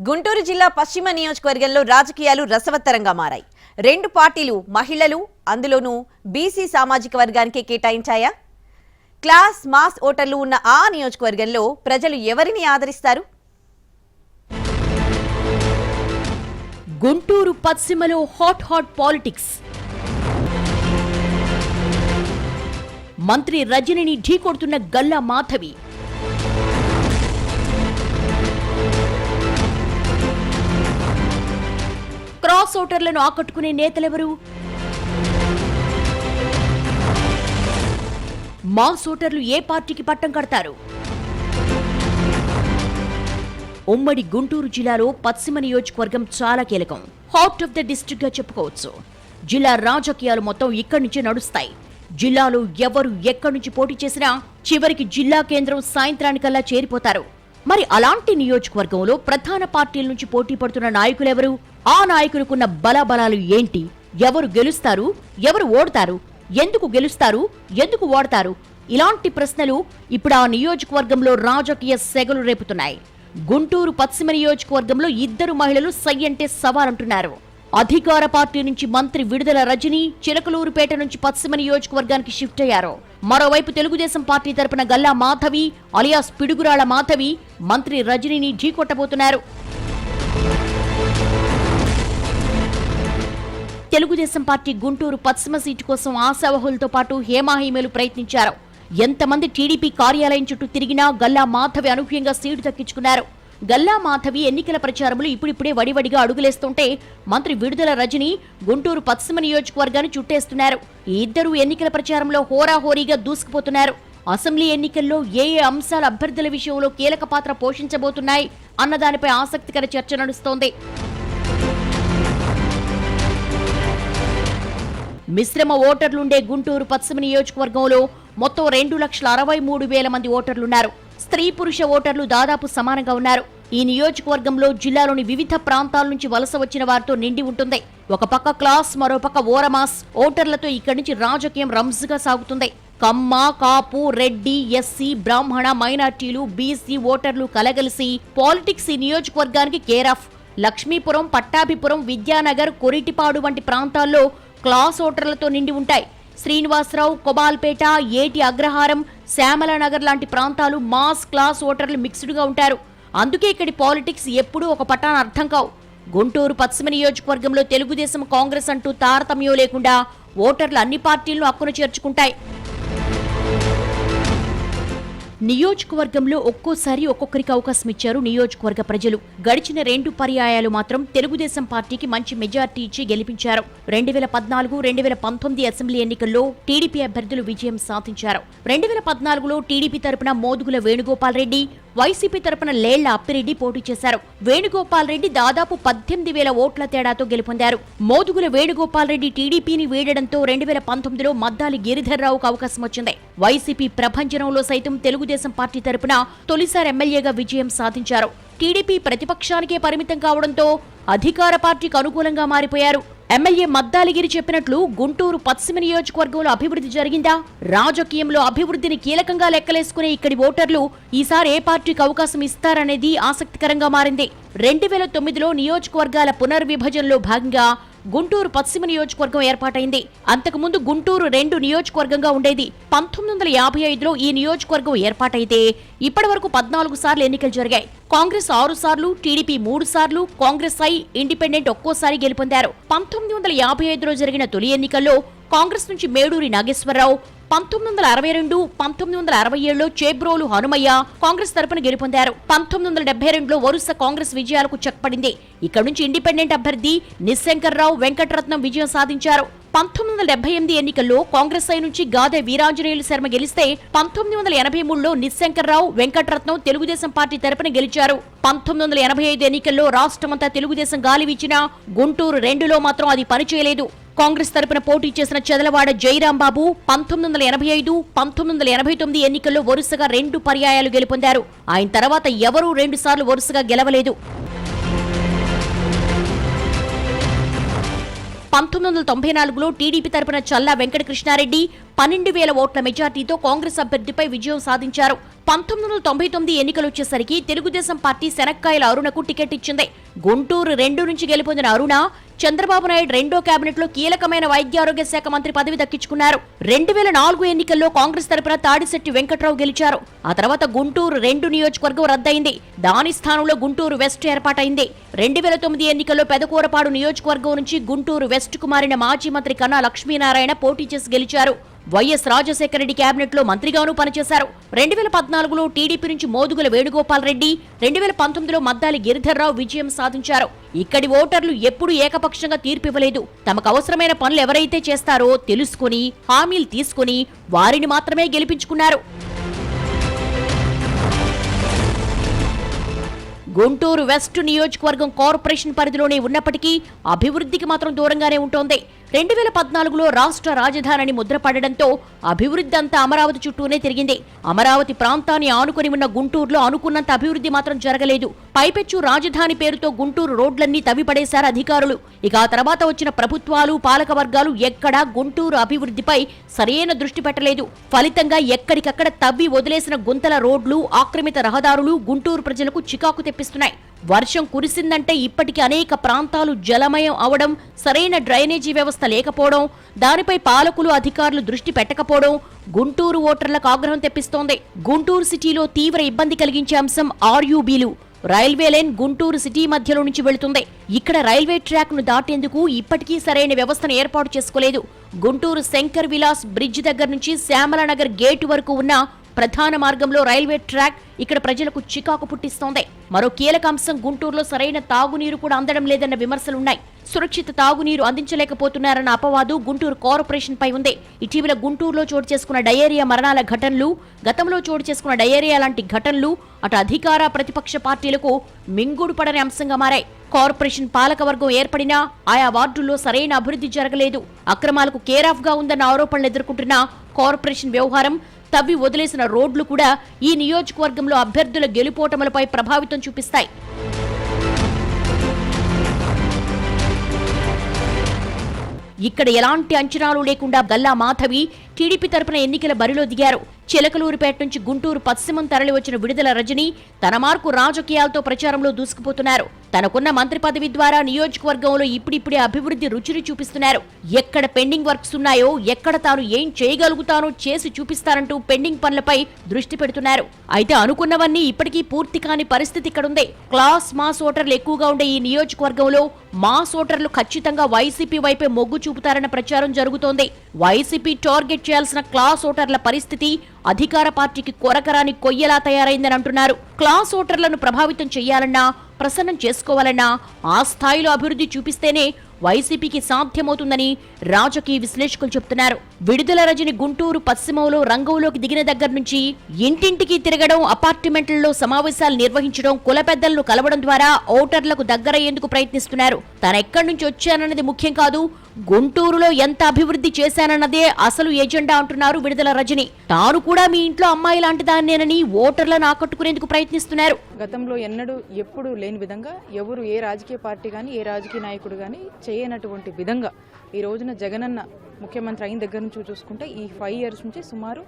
గుంటూరు జిల్లా పశ్చిమ నియోజకవర్గంలో రాజకీయాలు రసవత్తరంగా మారాయి. రెండు పార్టీలు మహిళలు అందులోనూ బీసీ సామాజిక వర్గానికి కేటాయించాయా? క్లాస్ మాస్ ఓటర్లు ఉన్న ఆ నియోజకవర్గంలో ప్రజలు ఎవరిని ఆదరిస్తారు? గుంటూరు పశ్చిమలో హాట్ హాట్ పాలిటిక్స్. మంత్రి రజనిని ఢీకొడుతున్న గల్లా మాధవి. క్రాస్ ఓటర్లను ఆకట్టుకునే నేతలెవరు? మాస్ ఓటర్లు ఏ పార్టీకి పట్టం కడతారు? ఉమ్మడి గుంటూరు జిల్లాలో పశ్చిమ నియోజకవర్గం చాలా కీలకం. హార్ట్ ఆఫ్ ద డిస్ట్రిక్ట్గా చెప్పుకోవచ్చు. జిల్లా రాజకీయాలు మొత్తం ఇక్కడి నుంచే నడుస్తాయి. జిల్లాలో ఎవరు ఎక్కడి నుంచి పోటీ చేసినా చివరికి జిల్లా కేంద్రం సాయంత్రానికల్లా చేరిపోతారు. మరి అలాంటి నియోజకవర్గంలో ప్రధాన పార్టీల నుంచి పోటీ పడుతున్న నాయకులెవరు ఆ నాయకులకున్న బలాబలాలు ఏంటి? ఎవరు గెలుస్తారు? ఎవరు ఓడతారు? ఎందుకు గెలుస్తారు? ఎందుకు ఓడతారు? ఇలాంటి ప్రశ్నలు ఇప్పుడు ఆ నియోజకవర్గంలో రాజకీయ సెగలు రేపుతున్నాయి. గుంటూరు పశ్చిమ నియోజకవర్గంలో ఇద్దరు మహిళలు సై అంటే సవాలంటున్నారు అధికార పార్టీ నుంచి మంత్రి విడుదల రజని చిలకలూరుపేట నుంచి పశ్చిమ నియోజకవర్గానికి షిఫ్ట్ అయ్యారు. మరోవైపు తెలుగుదేశం పార్టీ తరపున గల్లా మాధవి అలియాస్ పిడుగురాళ్ళ మాధవి మంత్రి రజనీని ఢీకొట్టబోతున్నారు తెలుగుదేశం పార్టీ గుంటూరు పశ్చిమ సీటు కోసం ఆశావహులతో పాటు హేమాహేమలు ప్రయత్నించారు. ఎంతమంది టీడీపీ కార్యాలయం చుట్టూ తిరిగినా గల్లా మాధవి అనూహ్యంగా సీటు దక్కించుకున్నారు. గల్లా మాధవి ఎన్నికల ప్రచారంలో ఇప్పుడిప్పుడే వడివడిగా అడుగులేస్తుంటే మంత్రి విడుదల రజని గుంటూరు పశ్చిమ నియోజకవర్గాన్ని చుట్టేస్తున్నారు. ఈ ఇద్దరు ఎన్నికల ప్రచారంలో హోరాహోరీగా దూసుకుపోతున్నారు. అసెంబ్లీ ఎన్నికల్లో ఏ ఏ అంశాల అభ్యర్థుల విషయంలో కీలక పాత్ర పోషించబోతున్నాయి అన్న దానిపై ఆసక్తికర చర్చ నడుస్తోంది. మిశ్రమ ఓటర్లుండే గుంటూరు పశ్చిమ నియోజకవర్గంలో మొత్తం రెండు లక్షల అరవై మూడు వేల మంది ఓటర్లున్నారు. స్త్రీ పురుష ఓటర్లు దాదాపు సమానంగా ఉన్నారు. ఈ నియోజకవర్గంలో జిల్లాలోని వివిధ ప్రాంతాల నుంచి వలస వచ్చిన వారితో నిండి ఉంటుంది. ఒక పక్క క్లాస్ మరో పక్క ఓరమాస్. ఓటర్లతో ఇక్కడి నుంచి రాజకీయం రంజుగా సాగుతుంది. కమ్మ కాపు రెడ్డి ఎస్సీ బ్రాహ్మణ మైనార్టీలు బీసీ ఓటర్లు కలగలిసి పాలిటిక్స్ ఈ నియోజకవర్గానికి కేర్ ఆఫ్. లక్ష్మీపురం పట్టాభిపురం విద్యానగర్ కొరిటిపాడు వంటి ప్రాంతాల్లో క్లాస్ ఓటర్లతో నిండి ఉంటాయి. శ్రీనివాసరావు కొబాల్పేట ఏటి అగ్రహారం శ్యామల నగర్ లాంటి ప్రాంతాలు మాస్ క్లాస్ ఓటర్లు మిక్స్డ్గా ఉంటారు. అందుకే ఇక్కడి పాలిటిక్స్ ఎప్పుడూ ఒక పట్టాన అర్థం కావు. గుంటూరు పశ్చిమ నియోజకవర్గంలో తెలుగుదేశం కాంగ్రెస్ అంటూ తారతమ్యం లేకుండా ఓటర్లు అన్ని పార్టీలను హక్కును చేర్చుకుంటాయి. నియోజకవర్గంలో ఒక్కోసారి ఒక్కొక్కరికి అవకాశం ఇచ్చారు నియోజకవర్గ ప్రజలు. గడిచిన రెండు పర్యాయాలు మాత్రం తెలుగుదేశం పార్టీకి మంచి మెజార్టీ ఇచ్చి గెలిపించారు. రెండు వేల పద్నాలుగు రెండు వేల పంతొమ్మిది అసెంబ్లీ ఎన్నికల్లో టీడీపీ అభ్యర్థులు విజయం సాధించారు. రెండు వేల పద్నాలుగులో టీడీపీ తరపున మోదుగుల వేణుగోపాల్ రెడ్డి వైసీపీ తరపున లేళ్ళ అప్పిరెడ్డి పోటీ చేశారు. వేణుగోపాల్ రెడ్డి దాదాపు పద్దెనిమిది వేల ఓట్ల తేడాతో గెలుపొందారు. మోదుగుల వేణుగోపాల్ రెడ్డి టీడీపీని వీడడంతో రెండు వేల పంతొమ్మిదిలో మద్దాలి గిరిధర్రావుకు అవకాశం వచ్చింది. వైసీపీ ప్రభంజనంలో సైతం తెలుగుదేశం పార్టీ తరపున తొలిసారి ఎమ్మెల్యేగా విజయం సాధించారు. టీడీపీ ప్రతిపక్షానికే పరిమితం కావడంతో అధికార పార్టీకి అనుకూలంగా మారిపోయారు. ఎమ్మెల్యే మద్దాలిగిరి చెప్పినట్లు గుంటూరు పశ్చిమ నియోజకవర్గంలో అభివృద్ధి జరిగిందా? రాజకీయంలో అభివృద్ధిని కీలకంగా లెక్కలేసుకునే ఇక్కడి ఓటర్లు ఈసారి ఏ పార్టీకి అవకాశం ఇస్తారనేది ఆసక్తికరంగా మారింది. రెండు వేల తొమ్మిదిలో నియోజకవర్గాల పునర్విభజనలో భాగంగా గుంటూరు పశ్చిమ నియోజకవర్గం ఏర్పాటైంది. అంతకుముందు గుంటూరు రెండు నియోజకవర్గంగా ఉండేది. పంతొమ్మిది వందల యాభై ఐదులో ఈ నియోజకవర్గం ఏర్పాటైతే ఇప్పటి వరకు పద్నాలుగు సార్లు ఎన్నికలు జరిగాయి. కాంగ్రెస్ ఆరు సార్లు టీడీపీ మూడు సార్లు కాంగ్రెస్ ఐ ఇండిపెండెంట్ ఒక్కోసారి గెలుపొందారు. పంతొమ్మిది వందల యాభై ఐదులో జరిగిన తొలి ఎన్నికల్లో కాంగ్రెస్ నుంచి మేడూరి నాగేశ్వరరావు పంతొమ్మిది వందల అరవై రెండు పంతొమ్మిది వందల అరవై ఏడులో చేబ్రోలు హనుమయ్య కాంగ్రెస్ తరపున గెలుపొందారు. పంతొమ్మిది వందల డెబ్బై రెండులో వరుస కాంగ్రెస్ విజయాలకు చెక్పడింది ఇక్కడ నుంచి ఇండిపెండెంట్ అభ్యర్థి నిశంకర్రావు వెంకటరత్నం విజయం సాధించారు. పంతొమ్మిది వందల డెబ్బై ఎనిమిది ఎన్నికల్లో కాంగ్రెస్ సై నుంచి గాదె వీరాంజనేయులు శర్మ గెలిస్తే పంతొమ్మిది వందల ఎనభై మూడులో నిశంకర్రావు వెంకటరత్నం తెలుగుదేశం పార్టీ తరపున గెలిచారు. పంతొమ్మిది వందల ఎనభై ఐదు ఎన్నికల్లో రాష్ట్రమంతా తెలుగుదేశం గాలి వీచినా గుంటూరు రెండులో మాత్రం అది పనిచేయలేదు. కాంగ్రెస్ తరపున పోటీ చేసిన చెదలవాడ జయరాంబాబు పంతొమ్మిది వందల ఎనభై ఐదు పంతొమ్మిది వందల ఎనభై తొమ్మిది ఎన్నికల్లో వరుసగా రెండు పర్యాయాలు గెలుపొందారు. ఆయన తర్వాత ఎవరూ రెండు సార్లు వరుసగా గెలవలేదు. పంతొమ్మిది వందల తొంభై నాలుగులో టీడీపీ తరపున చల్లా వెంకట కృష్ణారెడ్డి పన్నెండు వేల ఓట్ల మెజార్టీతో కాంగ్రెస్ అభ్యర్థిపై విజయం సాధించారు. పంతొమ్మిది వందల తొంభై తొమ్మిది ఎన్నికలు వచ్చేసరికి తెలుగుదేశం పార్టీ శనక్కాయల అరుణకు టికెట్ ఇచ్చింది. గుంటూరు రెండు నుంచి గెలుపొందిన అరుణ చంద్రబాబు నాయుడు రెండో కేబినెట్లో కీలకమైన వైద్యారోగ్య శాఖ మంత్రి పదవి దక్కించుకున్నారు. రెండు వేల నాలుగు ఎన్నికల్లో కాంగ్రెస్ తరపున తాడిశెట్టి వెంకట్రావు గెలిచారు. ఆ తర్వాత గుంటూరు రెండు నియోజకవర్గం రద్దయింది. దాని స్థానంలో గుంటూరు వెస్ట్ ఏర్పాటైంది. రెండు వేల తొమ్మిది ఎన్నికల్లో పెదకూరపాడు నియోజకవర్గం నుంచి గుంటూరు వెస్ట్కు మారిన మాజీ మంత్రి కన్నా లక్ష్మీనారాయణ పోటీ చేసి గెలిచారు. వైఎస్ రాజశేఖర రెడ్డి కేబినెట్లో మంత్రిగానూ పనిచేశారు. రెండు వేల పద్నాలుగులో టీడీపీ నుంచి మోదుగుల వేణుగోపాల్ రెడ్డి రెండు వేల పంతొమ్మిదిలో మద్దాలి గిరిధర్రావు విజయం సాధించారు. ఇక్కడి ఓటర్లు ఎప్పుడూ ఏకపక్షంగా తీర్పివ్వలేదు. తమకు అవసరమైన పనులు ఎవరైతే చేస్తారో తెలుసుకుని హామీలు తీసుకుని వారిని మాత్రమే గెలిపించుకున్నారు. గుంటూరు వెస్ట్ నియోజకవర్గం కార్పొరేషన్ పరిధిలోనే ఉన్నప్పటికీ అభివృద్ధికి మాత్రం దూరంగానే ఉంటోంది. రెండు వేల పద్నాలుగులో రాష్ట్ర రాజధానిని ముద్రపడడంతో అభివృద్ధి అంతా అమరావతి చుట్టూనే తిరిగింది. అమరావతి ప్రాంతాన్ని ఆనుకొని ఉన్న గుంటూరులో అనుకున్నంత అభివృద్ధి మాత్రం జరగలేదు. పైపెచ్చు రాజధాని పేరుతో గుంటూరు రోడ్లన్నీ తవ్విపడేశారు అధికారులు. ఇక ఆ తర్వాత వచ్చిన ప్రభుత్వాలు పాలక వర్గాలు ఎక్కడా గుంటూరు అభివృద్ధిపై సరైన దృష్టి పెట్టలేదు. ఫలితంగా ఎక్కడికక్కడ తవ్వి వదిలేసిన గుంతల రోడ్లు ఆక్రమిత రహదారులు గుంటూరు ప్రజలకు చికాకు తెప్పిస్తున్నాయి. వర్షం కురిసిందంటే ఇప్పటికి అనేక ప్రాంతాలు జలమయం అవడం సరైన డ్రైనేజీ వ్యవస్థ లేకపోవడం దానిపై పాలకులు అధికారులు దృష్టి పెట్టకపోవడం గుంటూరు ఓటర్లకు ఆగ్రహం తెప్పిస్తోంది. గుంటూరు సిటీలో తీవ్ర ఇబ్బంది కలిగించే అంశం ఆర్యూబీలు. రైల్వే లైన్ గుంటూరు సిటీ మధ్యలో నుంచి వెళుతుంది. ఇక్కడ రైల్వే ట్రాక్ను దాటేందుకు ఇప్పటికీ సరైన వ్యవస్థను ఏర్పాటు చేసుకోలేదు. గుంటూరు శంకర్ విలాస్ బ్రిడ్జ్ దగ్గర నుంచి శ్యామలనగర్ గేటు వరకు ఉన్న ప్రధాన మార్గంలో రైల్వే ట్రాక్ ఇక్కడ ప్రజలకు చికాకు పుట్టిస్తోంది. మరో కీలక అంశం గుంటూరులో సరైన తాగునీరు కూడా అందడం లేదన్న విమర్శలున్నాయి. సురక్షిత తాగునీరు అందించలేకపోతున్నారన్న అపవాదు గుంటూరు కార్పొరేషన్ పై ఉంది. ఇటీవల గుంటూరులో చోటు చేసుకున్న డయేరియా మరణాల ఘటనలు గతంలో చోటు చేసుకున్న డయేరియా లాంటి ఘటనలు అటు అధికార ప్రతిపక్ష పార్టీలకు మింగుడు పడని అంశంగా మారాయి. కార్పొరేషన్ పాలకవర్గం ఏర్పడినా ఆయా వార్డుల్లో సరైన అభివృద్ధి జరగలేదు. అక్రమాలకు కేరాఫ్గా ఉందన్న ఆరోపణలు ఎదుర్కొంటున్న కార్పొరేషన్ వ్యవహారం తవ్వి వదిలేసిన రోడ్లు కూడా ఈ నియోజకవర్గంలో అభ్యర్థుల గెలుపోటములపై ప్రభావితం చూపిస్తాయి. ఇక్కడ ఎలాంటి అంచనాలు లేకుండా గల్లా మాధవి టీడీపీ తరపున ఎన్నికల బరిలో దిగారు. చిలకలూరుపేట నుంచి గుంటూరు పశ్చిమం తరలివచ్చిన విడుదల రజని తన మార్కు రాజకీయాలతో ప్రచారంలో దూసుకుపోతున్నారు. తనకున్న మంత్రి పదవి ద్వారా నియోజకవర్గంలో ఇప్పుడిప్పుడే అభివృద్ధి రుచిని చూపిస్తున్నారు. ఎక్కడ పెండింగ్ వర్క్స్ ఉన్నాయో ఎక్కడ తాను ఏం చేయగలుగుతానో చేసి చూపిస్తారంటూ పెండింగ్ పనులపై దృష్టి పెడుతున్నారు. అయితే అనుకున్నవన్నీ ఇప్పటికీ పూర్తి కాని పరిస్థితి ఇక్కడుంది. క్లాస్ మాస్ ఓటర్లు ఎక్కువగా ఉండే ఈ నియోజకవర్గంలో మాస్ ఓటర్లు ఖచ్చితంగా వైసీపీ వైపే మొగ్గు చూపుతారన్న ప్రచారం జరుగుతోంది. వైసీపీ టార్గెట్ చేయాల్సిన క్లాస్ ఓటర్ల పరిస్థితి అధికార పార్టీకి కొరకరాని కొయ్యలా తయారైందని అంటున్నారు. క్లాస్ ఓటర్లను ప్రభావితం చేయాలన్నా ప్రసన్నం చేసుకోవాలన్నా ఆ స్థాయిలో అభివృద్ధి చూపిస్తేనే వైసీపీకి సాధ్యమవుతుందని రాజకీయ విశ్లేషకులు చెబుతున్నారు విడుదల రజని గుంటూరు పశ్చిమంలో రంగంలోకి దిగిన దగ్గర నుంచి ఇంటింటికి తిరగడం అపార్ట్మెంట్లలో సమావేశాలు నిర్వహించడం కుల పెద్దలను కలవడం ద్వారా ఓటర్లకు దగ్గరయ్యేందుకు ప్రయత్నిస్తున్నారు. తానెక్కడి నుంచి వచ్చానన్నది ముఖ్యం కాదు గుంటూరులో ఎంత అభివృద్ధి చేశానన్నదే అసలు ఎజెండా అంటున్నారు విడుదల రజని. తాను కూడా మీ ఇంట్లో అమ్మాయి లాంటి దాన్నేనని ఓటర్లను ఆకట్టుకునేందుకు ప్రయత్నిస్తున్నారు. గతంలో ఎన్నడూ ఎప్పుడు లేని విధంగా ఎవరు ఏ రాజకీయ పార్టీ కానీ ఏ రాజకీయ నాయకుడు కానీ చేయనటువంటి విధంగా ఈ రోజున జగనన్న ముఖ్యమంత్రి అయిన దగ్గర నుంచి చూసుకుంటే ఈ ఫైవ్ ఇయర్స్ నుంచి సుమారు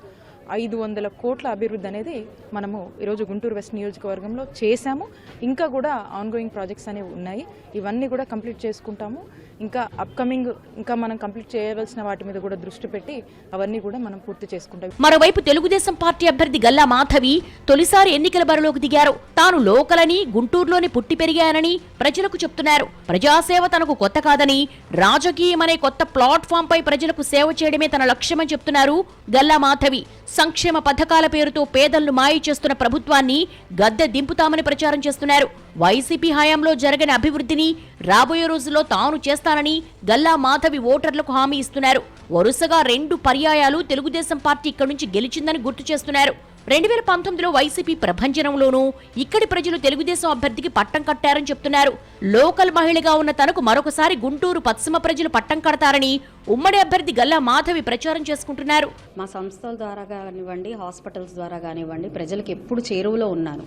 ఐదు వందల కోట్ల అభివృద్ధి అనేది మనము ఈరోజు గుంటూరు వెస్ట్ నియోజకవర్గంలో చేశాము. ఇంకా కూడా ఆన్గోయింగ్ ప్రాజెక్ట్స్ అనేవి ఉన్నాయి. ఇవన్నీ కూడా కంప్లీట్ చేసుకుంటాము. ఇంకా అప్కమింగ్ ఇంకా మనం కంప్లీట్ చేయవలసిన వాటి మీద కూడా దృష్టి పెట్టి అవన్నీ కూడా మనం పూర్తి చేసుకుంటాం. మరోవైపు తెలుగుదేశం పార్టీ అభ్యర్థి గల్లా మాధవి తొలిసారి ఎన్నికల బరిలోకి దిగారు. తాను లోకలని గుంటూరులోని పుట్టి పెరిగానని ప్రజలకు చెప్తున్నారు. ప్రజాసేవ తనకు కొత్త కాదని రాజకీయం అనే కొత్త ప్లాట్ఫామ్ పై ప్రజలకు సేవ చేయడమే తన లక్ష్యమని చెప్తున్నారు గల్లా మాధవి. సంక్షేమ పథకాల పేరుతో పేదలను మాయ చేస్తున్న ప్రభుత్వాన్ని గద్దె దింపుతామని ప్రచారం చేస్తున్నారు. వైసీపీ హయాంలో జరగని అభివృద్ధిని రాబోయే రోజుల్లో తాను చేస్తానని గల్లా మాధవి ఓటర్లకు హామీ ఇస్తున్నారు. వరుసగా రెండు పర్యాయాలు తెలుగుదేశం పార్టీ ఇక్కడి నుంచి గెలిచిందని గుర్తు చేస్తున్నారు. రెండు వేల పంతొమ్మిదిలో వైసీపీ ప్రభంజనంలోనూ ఇక్కడి ప్రజలు తెలుగుదేశం అభ్యర్థికి పట్టం కట్టారని చెప్తున్నారు. లోకల్ మహిళగా ఉన్న తనకు మరొకసారి గుంటూరు పశ్చిమ ప్రజలు పట్టం కడతారని ఉమ్మడి అభ్యర్థి గల్లా మాధవి ప్రచారం చేసుకుంటున్నారు. మా సంస్థల ద్వారా కానివ్వండి హాస్పిటల్స్ ద్వారా కానివ్వండి ప్రజలకు ఎప్పుడు చేరువలో ఉన్నాను.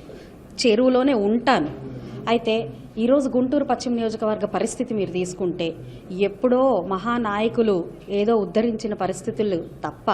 చెరువులోనే ఉంటాను. అయితే ఈరోజు గుంటూరు పశ్చిమ నియోజకవర్గ పరిస్థితి మీరు తీసుకుంటే ఎప్పుడో మహానాయకులు ఏదో ఉద్ధరించిన పరిస్థితులు తప్ప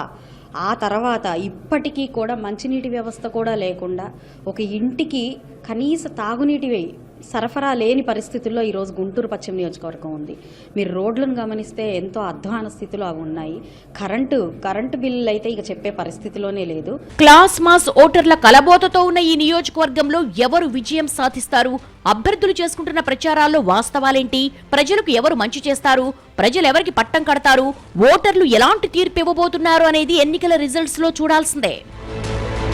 ఆ తర్వాత ఇప్పటికీ కూడా మంచినీటి వ్యవస్థ కూడా లేకుండా ఒక ఇంటికి కనీస తాగునీటివి సరఫరా లేని పరిస్థితుల్లో ఈరోజు గుంటూరు పశ్చిమ నియోజకవర్గం ఉంది. మీరు రోడ్లను గమనిస్తే ఎంతో అధ్వాన స్థితిలో అవి ఉన్నాయి. కరెంటు కరెంటు బిల్లులు అయితే ఇక చెప్పే పరిస్థితిలోనే లేదు. క్లాస్ మాస్ ఓటర్ల కలబోతతో ఉన్న ఈ నియోజకవర్గంలో ఎవరు విజయం సాధిస్తారు? అభ్యర్థులు చేసుకుంటున్న ప్రచారాల్లో వాస్తవాలేంటి? ప్రజలకు ఎవరు మంచి చేస్తారు? ప్రజలు ఎవరికి పట్టం కడతారు? ఓటర్లు ఎలాంటి తీర్పు ఇవ్వబోతున్నారు అనేది ఎన్నికల రిజల్ట్స్లో చూడాల్సిందే.